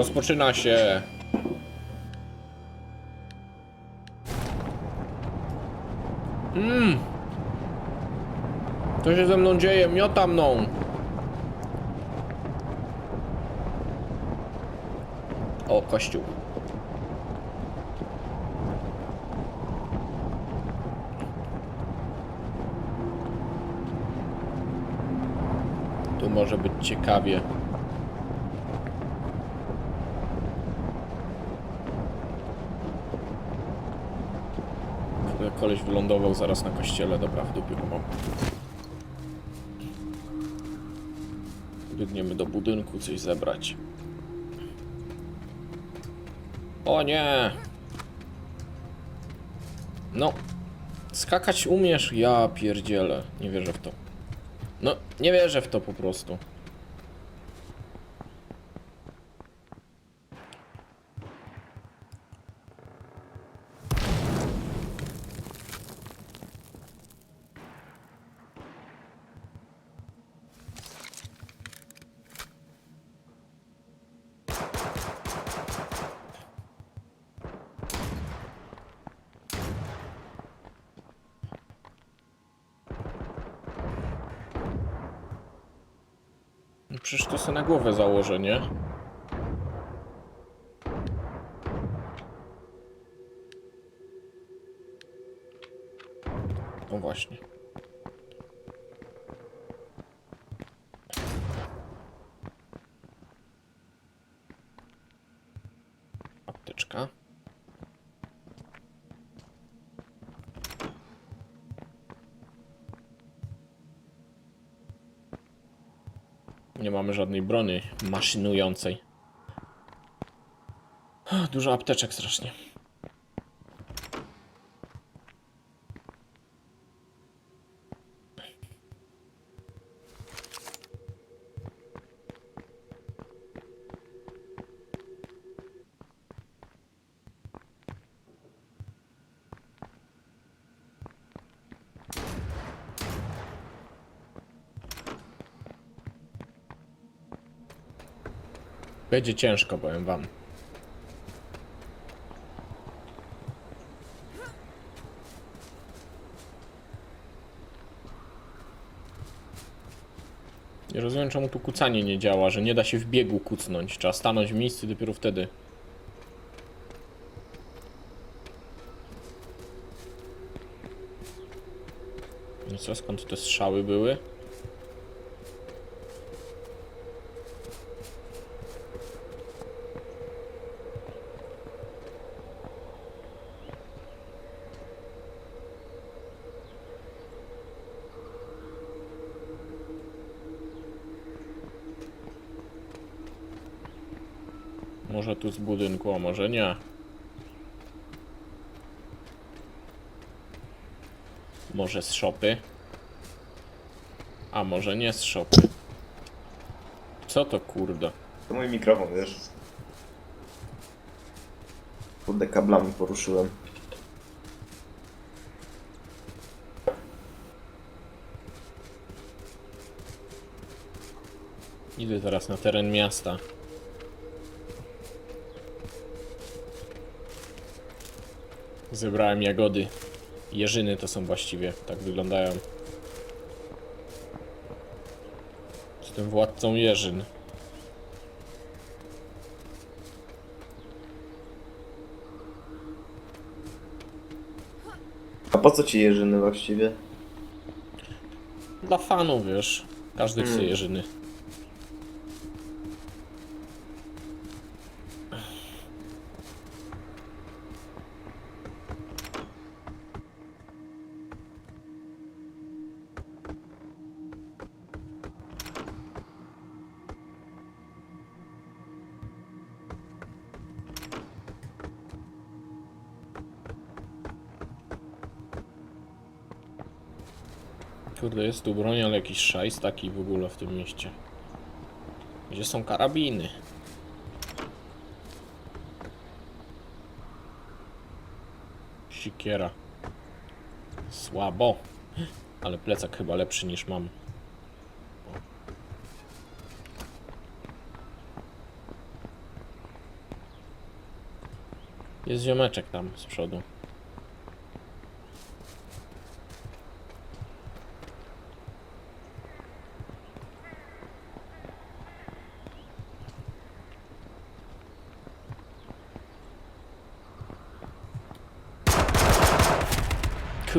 Rozpoczyna się. Mmm. Co się ze mną dzieje? Miota mną. O, kościół. Tu może być ciekawie. Kurde, Koleś wylądował zaraz na kościele, dobra, w dupie mam. Biegniemy do budynku coś zebrać. O nie! No, skakać umiesz? Ja pierdzielę, nie wierzę w to. No, nie wierzę w to po prostu. Przecież to sobie na głowę założę, nie? No właśnie. Apteczka. Nie mamy żadnej brony maszynującej. Dużo apteczek strasznie. Będzie ciężko, powiem wam. Nie rozumiem, czemu tu kucanie nie działa, że nie da się w biegu kucnąć. Trzeba stanąć w miejscu dopiero wtedy. No co, skąd te strzały były? Może tu z budynku, a może nie. Może z szopy. A może nie z szopy. Co to kurde? To mój mikrofon, wiesz. Kurde, kablami poruszyłem. Idę teraz na teren miasta. Zebrałem jagody. Jeżyny to są właściwie, tak wyglądają. Jestem władcą jeżyn. A po co ci jeżyny właściwie? Dla fanów, wiesz. Każdy chce Mm. jeżyny. Kurde, jest tu broń, ale jakiś szajs taki w ogóle w tym mieście. Gdzie są karabiny? Sikiera. Słabo. Ale plecak chyba lepszy niż mam. Jest ziomeczek tam z przodu.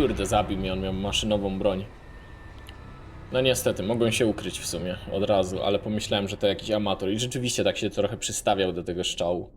Kurde, zabił mnie, on miał maszynową broń. No niestety, mogłem się ukryć w sumie od razu, ale pomyślałem, że to jakiś amator i rzeczywiście tak się trochę przystawiał do tego szczału.